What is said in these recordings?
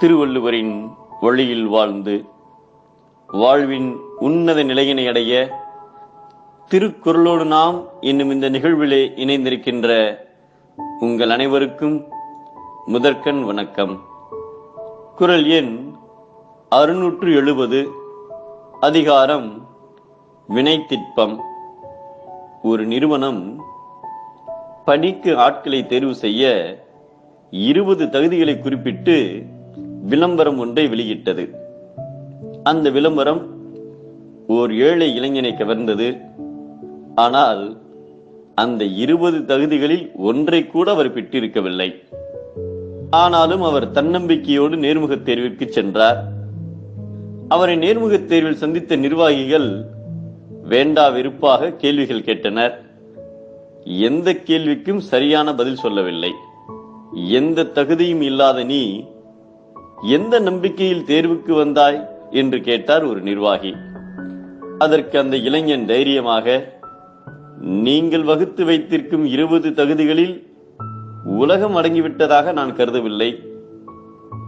திருவள்ளுவரின் வழியில் வாழ்ந்து வாழ்வின் உன்னத நிலையினை அடைய திருக்குறளோடு நாம் என்னும் இந்த நிகழ்விலே இணைந்திருக்கின்ற உங்கள் அனைவருக்கும் முதற்கண் வணக்கம். குரல் எண் அறுநூற்று எழுபது அதிகாரம் வினைத்திட்பம் ஒரு நிறுவனம் பணிக்கு ஆட்களை தேர்வு செய்ய இருபது தகுதிகளை குறிப்பிட்டு விளம்பரம் ஒன்றை வெளியிட்டது. அந்த விளம்பரம் ஓர் ஏழை இளைஞனை கவர்ந்தது. ஆனால் அந்த இருபது தகுதிகளில் ஒன்றை கூட அவர் பெற்றிருக்கவில்லை. ஆனாலும் அவர் தன்னம்பிக்கையோடு நேர்முகத் தேர்விற்கு சென்றார். அவரை நேர்முகத் தேர்வில் சந்தித்த நிர்வாகிகள் வேண்டா வெறுப்பாக கேள்விகள் கேட்டனர். எந்த கேள்விக்கும் சரியான பதில் சொல்லவில்லை. எந்த தகுதியும் இல்லாத நீ எந்த நம்பிக்கையில் தேர்வுக்கு வந்தாய் என்று கேட்டார் ஒரு நிர்வாகி. அதற்கு அந்த இளைஞன் தைரியமாக நீங்கள் வகுத்து வைத்திருக்கும் இருபது தகுதிகளில் உலகம் அடங்கிவிட்டதாக நான் கருதவில்லை.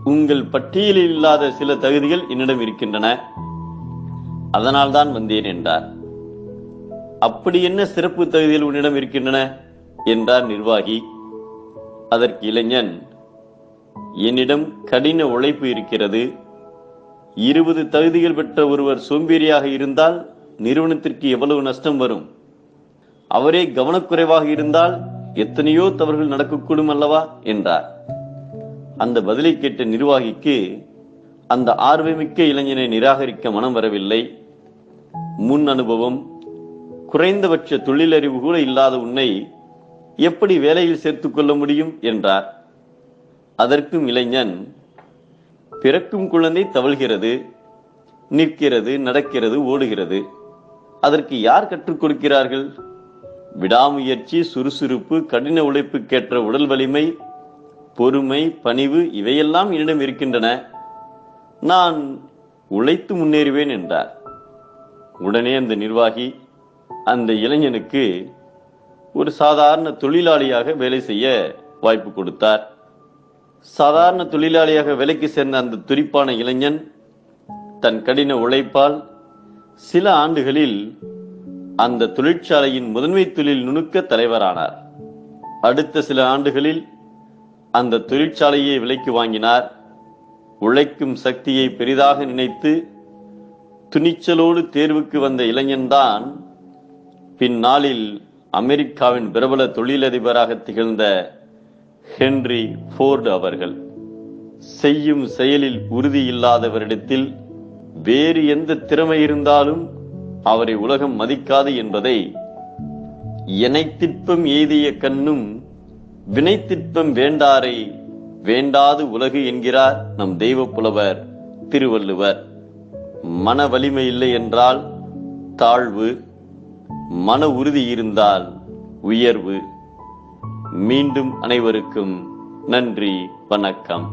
உங்கள் பட்டியலில் இல்லாத சில தகுதிகள் என்னிடம் இருக்கின்றன. அதனால் தான் வந்தேன் என்றார். அப்படி என்ன சிறப்பு தகுதிகள் உன்னிடம் இருக்கின்றன? என்றார் நிர்வாகி. அதற்கு இளைஞன் என்னிடம் கடின உழைப்பு இருக்கிறது. இருபது தகுதிகள் பெற்ற ஒருவர் சோம்பேறியாக இருந்தால் நிறுவனத்திற்கு எவ்வளவு நஷ்டம் வரும்? அவரே கவனக்குறைவாக இருந்தால் எத்தனையோ தவறுகள் நடக்கக்கூடும் அல்லவா? என்றார். அந்த பதிலை கேட்ட நிர்வாகிக்கு அந்த ஆர்வமிக்க இளைஞனை நிராகரிக்க மனம் வரவில்லை. முன் அனுபவம் குறைந்தபட்ச தொழிலறிவு கூட இல்லாத உன்னை எப்படி வேலையில் சேர்த்துக்கொள்ள முடியும்? என்றார். அதற்கும் இளைஞன் பிறக்கும் குழந்தை தவழ்கிறது நிற்கிறது நடக்கிறது ஓடுகிறது. அதற்கு யார் கற்றுக் கொடுக்கிறார்கள்? விடாமுயற்சி சுறுசுறுப்பு கடின உழைப்புக்கேற்ற உடல் வலிமை பொறுமை பணிவு இவையெல்லாம் என்னிடம் இருக்கின்றன. நான் உழைத்து முன்னேறுவேன் என்றார். உடனே அந்த நிர்வாகி அந்த இளைஞனுக்கு ஒரு சாதாரண தொழிலாளியாக வேலை செய்ய வாய்ப்பு கொடுத்தார். சாதாரண தொழிலாளியாக வேலைக்கு சேர்ந்த அந்த துடிப்பான இளைஞன் தன் கடின உழைப்பால் சில ஆண்டுகளில் அந்த தொழிற்சாலையின் முதன்மை தொழில் நுணுக்க தலைவரானார். அடுத்த சில ஆண்டுகளில் அந்த தொழிற்சாலையை விலைக்கு வாங்கினார். உழைக்கும் சக்தியை பெரிதாக நினைத்து துணிச்சலோடு தேர்வுக்கு வந்த இளைஞன்தான் பின்னாளில் அமெரிக்காவின் பிரபல தொழிலதிபராக திகழ்ந்த ஹென்றி ஃபோர்டு அவர்கள் செய்யும் செயலில் உறுதி இல்லாதவரிடத்தில் வேறு எந்த திறமை இருந்தாலும் அவரை உலகம் மதிக்காது என்பதை இணைத்திற்பம் எய்திய கண்ணும் வினைத்திற்பம் வேண்டாரை வேண்டாது உலகு என்கிறார் நம் தெய்வ புலவர் திருவள்ளுவர். மன வலிமை இல்லை என்றால் தாழ்வு மன உறுதி இருந்தால் உயர்வு மீண்டும் அனைவருக்கும் நன்றி வணக்கம்.